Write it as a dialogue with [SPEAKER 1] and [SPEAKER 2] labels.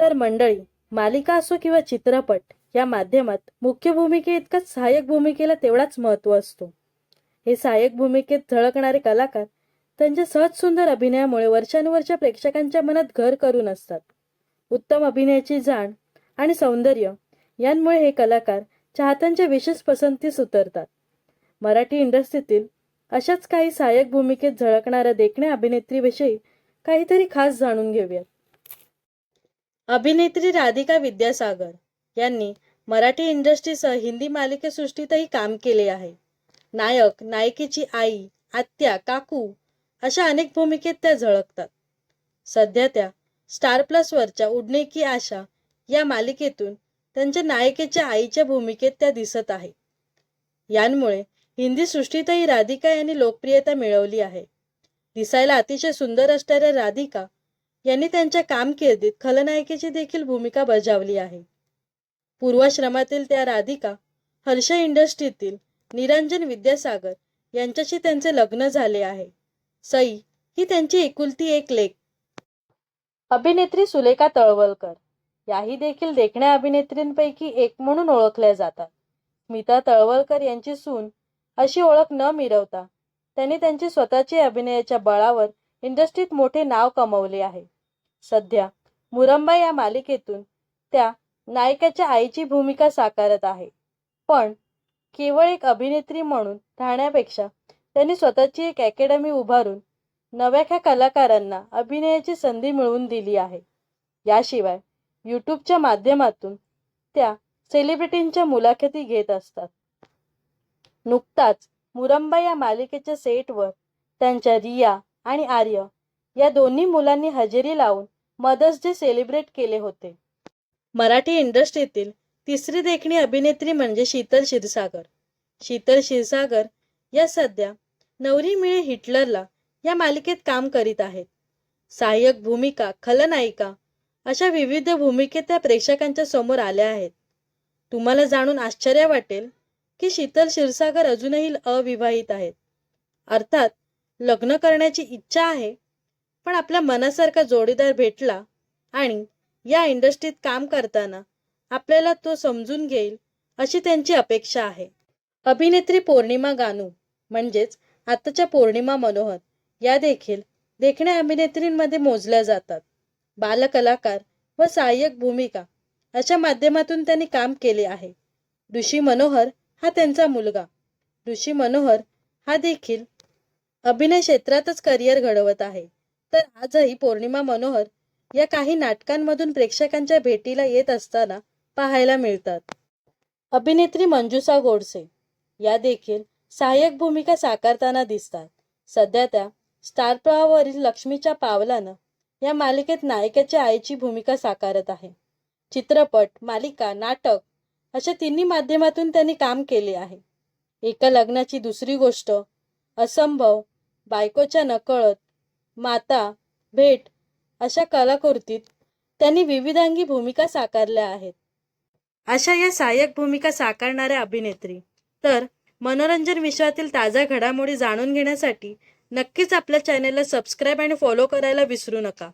[SPEAKER 1] तर मंडळी मालिका असो किंवा चित्रपट या माध्यमात मुख्य भूमिके इतकंच सहाय्यक भूमिकेला तेवढाच महत्त्व असतो. हे सहाय्यक भूमिकेत झळकणारे कलाकार त्यांच्या सहज सुंदर अभिनयामुळे वर्षानुवर्ष प्रेक्षकांच्या मनात घर करून असतात. उत्तम अभिनयाची जाण आणि सौंदर्य यांमुळे हे कलाकार चाहत्यांच्या विशेष पसंतीस उतरतात मराठी इंडस्ट्रीतील अशाच काही सहाय्यक भूमिकेत झळकणाऱ्या देखण्या अभिनेत्रीविषयी काहीतरी खास जाणून घेऊयात. अभिनेत्री राधिका विद्यासागर यांनी मराठी इंडस्ट्रीसह हिंदी मालिकेसृष्टीतही काम केले आहे. नायक नायिकेची आई आत्या काकू अशा अनेक भूमिकेत त्या झळकतात. सध्या त्या स्टार प्लसवरच्या उडणे की आशा या मालिकेतून त्यांच्या नायिकेच्या आईच्या भूमिकेत त्या दिसत आहे. यांमुळे हिंदी सृष्टीतही राधिका यांनी लोकप्रियता मिळवली आहे. दिसायला अतिशय सुंदर असणाऱ्या राधिका यांनी त्यांच्या कामकिर्दीत खलनायिकेची देखील भूमिका बजावली आहे. पूर्वाश्रमातील त्या राधिका हर्ष इंडस्ट्रीतील निरंजन विद्यासागर यांच्याशी त्यांचे लग्न झाले आहे. सई ही त्यांची एकुलती एक लेख. अभिनेत्री सुलेखा तळवलकर याही देखील देखण्या अभिनेत्रींपैकी एक म्हणून ओळखल्या जातात. मिता तळवलकर यांची सून अशी ओळख न मिरवता त्यांनी त्यांची स्वतःची अभिनयाच्या बळावर इंडस्ट्रीत मोठे नाव कमवले आहे. सध्या मुरंबा या मालिकेतून त्या नायकाच्या आईची भूमिका साकारत आहे. पण केवळ एक अभिनेत्री म्हणून राहण्यापेक्षा त्यांनी स्वतःची एक अकॅडमी उभारून नव्याख्या कलाकारांना अभिनयाची संधी मिळवून दिली आहे. याशिवाय यूट्यूबच्या माध्यमातून त्या सेलिब्रिटींच्या मुलाखती घेत असतात. नुकताच मुरंबा या मालिकेच्या सेटवर त्यांच्या रिया आणि आर्य या दोन्ही मुलांनी हजेरी लावून मदर्स डे सेलिब्रेट केले होते. मराठी इंडस्ट्रीतील तिसरी देखणी अभिनेत्री म्हणजे शीतल क्षीरसागर. शीतल क्षीरसागर या सध्या नवरी मिळे हिटलरला या मालिकेत काम करीत आहेत. सहाय्यक भूमिका खलनायिका अशा विविध भूमिकेत त्या प्रेक्षकांच्या समोर आल्या आहेत. तुम्हाला जाणून आश्चर्य वाटेल की शीतल क्षीरसागर अजूनही अविवाहित आहेत. अर्थात लग्न करण्याची इच्छा आहे पण आपल्या मनासारखा जोडीदार भेटला आणि या इंडस्ट्रीत काम करताना आपल्याला तो समजून घेईल अशी त्यांची अपेक्षा आहे. अभिनेत्री पौर्णिमा गानू म्हणजेच आताच्या पौर्णिमा मनोहर या देखील देखण्या अभिनेत्रींमध्ये मोजल्या जातात. बालकलाकार व सहाय्यक भूमिका अशा माध्यमातून त्यांनी काम केले आहे. ऋषी मनोहर हा त्यांचा मुलगा. ऋषी मनोहर हा देखील अभिनय क्षेत्रातच करिअर घडवत आहे. तर आजही पौर्णिमा मनोहर या काही नाटकांमधून प्रेक्षकांच्या भेटीला येत असताना पाहायला मिळतात. अभिनेत्री मंजुषा गोडसे या देखील सहाय्यक भूमिका साकारताना दिसतात. सध्या त्या स्टार लक्ष्मीच्या पावलानं या मालिकेत नायकाच्या आईची भूमिका साकारत आहे. चित्रपट मालिका नाटक अशा तिन्ही माध्यमातून त्यांनी काम केले आहे. एका लग्नाची दुसरी गोष्ट असंभव बायकोच्या नकळत माता भेट अशा कलाकृतीत त्यांनी विविधांगी भूमिका साकारल्या आहेत. अशा या सहाय्यक भूमिका साकारणाऱ्या अभिनेत्री तर मनोरंजन विश्वातील ताज्या घडामोडी जाणून घेण्यासाठी नक्कीच आपल्या चॅनेलला सबस्क्राईब आणि फॉलो करायला विसरू नका.